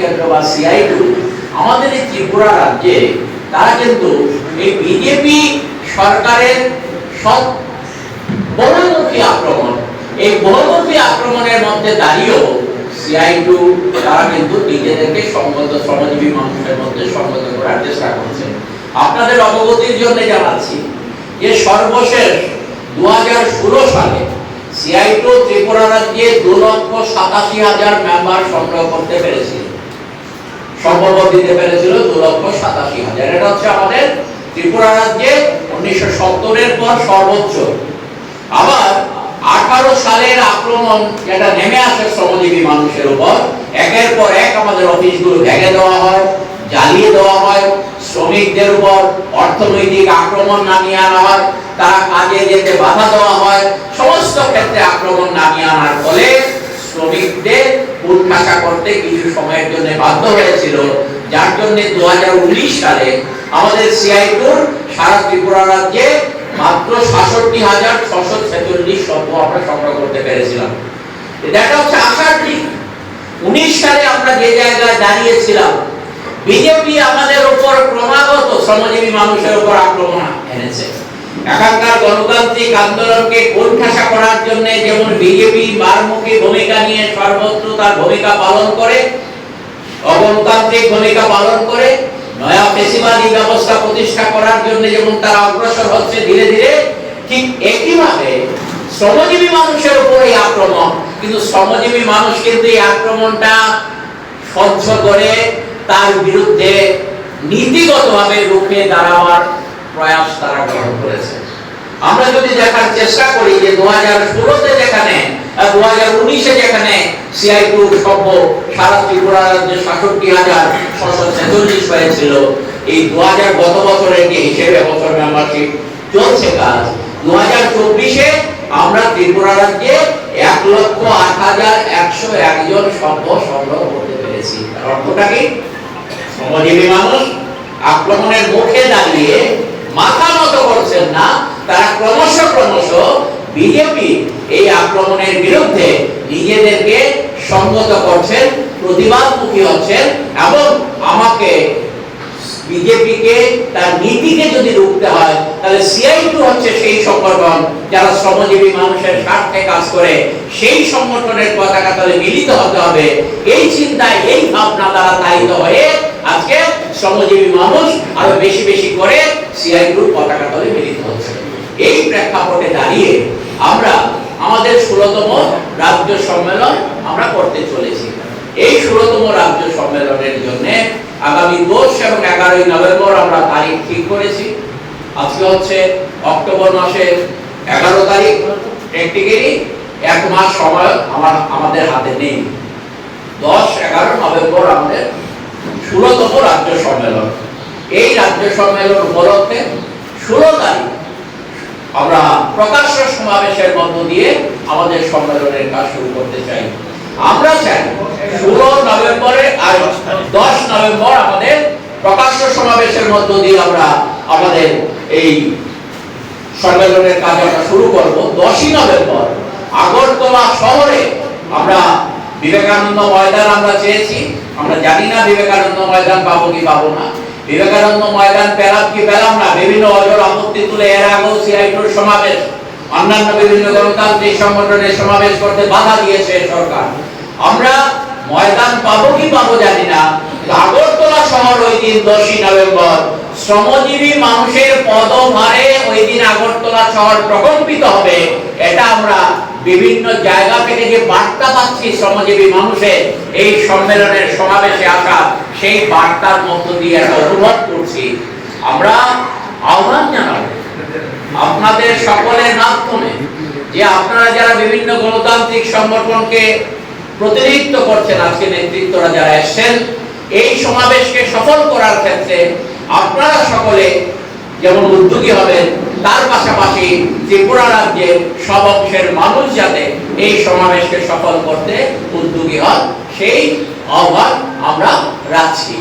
কেন্দ্র বা সিআইটু আমাদের এই ত্রিপুরা রাজ্যে তারা কিন্তু এই বিজেপি সরকারের বহুমুখী আক্রমণ, এই বহুমুখী আক্রমণের মধ্যে দাঁড়িয়েও তারা কিন্তু নিজেদেরকে শ্রমজীবী মানুষের মধ্যে করার চেষ্টা করছে। আপনাদের অবগতির জন্য জানাচ্ছি যে সর্বশেষ দুই হাজার ষোলো সালে সিআইটু ত্রিপুরা রাজ্যে দু লক্ষ সাতাশি হাজার মেম্বার সংগ্রহ করতে পেরেছিল। সম্পর্ক দিতে পেরেছিল দু লক্ষ সাতাশি হাজার। এটা হচ্ছে আমাদের ত্রিপুরা রাজ্যে উনিশশো সত্তরের পর সর্বোচ্চ। আবার আঠারো সালের আক্রমণ যেটা নেমে আসে শ্রমজীবী মানুষের উপর, একের পর এক আমাদের অফিসগুলো ভেঙে দেওয়া হয়, জ্বালিয়ে দেওয়া হয়, শ্রমিকদের উপর অর্থনৈতিক আক্রমণ নামিয়ে আনা হয়, তারা কাজে যেতে বাধা দেওয়া হয়, সমস্ত ক্ষেত্রে আক্রমণ নামিয়ে আনার ফলে শ্রমিকদের উৎখাসা করতে কিছু সময়ের জন্য বাধ্য হয়েছিল। যার জন্য দু সালে আমাদের সিআইটুর সারা ত্রিপুরা রাজ্যে মাত্র সাতষট্টি হাজার ছশো ছেচল্লিশ শব্দ আমরা সংগ্রহ করতে পেরেছিলাম। এটা হচ্ছে আশার দিক। উনিশ সালে আমরা যে জায়গায় দাঁড়িয়েছিলাম, বিজেপি আমাদের উপর ক্রমাগত শ্রমজীবী মানুষের উপর আক্রমণ এনেছে। এখানকার গণতান্ত্রিক আন্দোলনকে কোণঠাসা করার জন্য যেমন বিজেপি মারমুখী ভূমিকা নিয়ে সর্বত্র তার ভূমিকা পালন করে, অগণতান্ত্রিক ভূমিকা পালন করে, নয়া পেশিবাদী ব্যবস্থা প্রতিষ্ঠা করার জন্য যেমন তারা অগ্রসর হচ্ছে ধীরে ধীরে, ঠিক একইভাবে শ্রমজীবী মানুষের উপর এই আক্রমণ, কিন্তু শ্রমজীবী মানুষ কিন্তু এই আক্রমণটা সহ্য করে তার বিরুদ্ধে নীতিগতভাবে রুখে দাঁড়াবার প্রয়াস তারা গ্রহণ করেছে। আমরা যদি দেখার চেষ্টা করি যে দু হাজার ষোলোতে যেখানে দু হাজার উনিশে যেখানে সিআই টু সভ্য সারা সাতষট্টি হাজার ছশো হয়েছিল এই দু হাজার গত বছরের যে হিসেবে বছর মেম্বারশিপ চলছে কাজ, দু হাজার চব্বিশে আমরা ত্রিপুরা রাজ্যে এক লক্ষ আট হাজার একশো একজন সভ্য সংগ্রহ করতে পেরেছি। তার অর্থটা কি? শ্রমজীবী মানুষ আক্রমণের মুখে দাঁড়িয়ে মাথা নত করছেন না, তারা ক্রমশ ক্রমশ বিজেপি এই আক্রমণের বিরুদ্ধে নিজেদেরকে সংগত করছেন, প্রতিবাদমুখী হচ্ছেন এবং আমাকে বিজেপিকে তার নীতিকে যদি রুখতে হয়, তাহলে সিআই টু হচ্ছে সেই সংগঠন যারা শ্রমজীবী মানুষের স্বার্থে কাজ করে। সেই সংগঠনের পতাকা তলে মিলিত হতে হবে। এই চিন্তায়, এই ভাবনা দ্বারা হয়ে আজকে শ্রমজীবী মানুষ আরও বেশি বেশি করে সিআই টুর পতাকা তলে মিলিত হচ্ছে। এই প্রেক্ষাপটে দাঁড়িয়ে আমরা আমাদের ষোলতম রাজ্য সম্মেলন আমরা করতে চলেছি। এই ষোলতম রাজ্য সম্মেলনের জন্য আগামী দশ এবং এগারোই নভেম্বর আমরা তারিখ ঠিক করেছি। আজকে হচ্ছে অক্টোবর মাসের এগারো তারিখ। প্র্যাকটিক্যালি এক মাস সময় আমার আমাদের হাতে নেই। দশ, এগারো নভেম্বর আমাদের ষোলতম রাজ্য সম্মেলন। এই রাজ্য সম্মেলন উপলক্ষে ষোলো তারিখ আমরা প্রকাশ্য সমাবেশের মধ্য দিয়ে আমাদের সম্মেলনের কাজ শুরু করতে চাই। আমরা চাই ষোলো নভেম্বরে আর দশ নভেম্বর আমাদের প্রকাশ্য সমাবেশের মধ্য দিয়ে আমরা আমাদের এই সম্মেলনের কাজ আমরা শুরু করব। দশই নভেম্বর আগরতলা শহরে আমরা বিবেকানন্দ ময়দান আমরা চেয়েছি। আমরা জানি না বিবেকানন্দ ময়দান পাবো কি পাবো না। বিবেকানন্দ ময়দান পেলাম কি পেলাম না, বিভিন্ন অজর আপত্তি তুলে এর আগেও সিআইটির সমাবেশ, অন্যান্য বিভিন্ন গণতান্ত্রিক সংগঠনের সমাবেশ করতে বাধা দিয়েছে সরকার। আমরা ময়দান পাবো কি পাবো জানি না। আগরতলা শহর ওই দিন দশই নভেম্বর শ্রমজীবী মানুষের পদভারে ওই দিন আগরতলা শহর প্রকম্পিত হবে। এটা আমরা বিভিন্ন জায়গা থেকে যে বার্তা পাচ্ছি শ্রমজীবী মানুষের, এই সম্মেলনের সমাবেশে আসা সেই বার্তার মধ্য দিয়ে একটা অনুভব করছি। আমরা আহ্বান জানাব আপনাদের সকলের মাধ্যমে যে আপনারা যারা বিভিন্ন গণতান্ত্রিক সংগঠনকে প্রতিনিধিত্ব করছেন, আজকে নেতৃত্বরা যারা এসেছেন, এই সমাবেশকে সফল করার ক্ষেত্রে আপনারা সকলে যেমন উদ্যোগী হবেন, তার পাশাপাশি ত্রিপুরা রাজ্যের সব অংশের মানুষ যাতে এই সমাবেশকে সফল করতে উদ্যোগী হন, সেই আহ্বান আমরা রাখছি।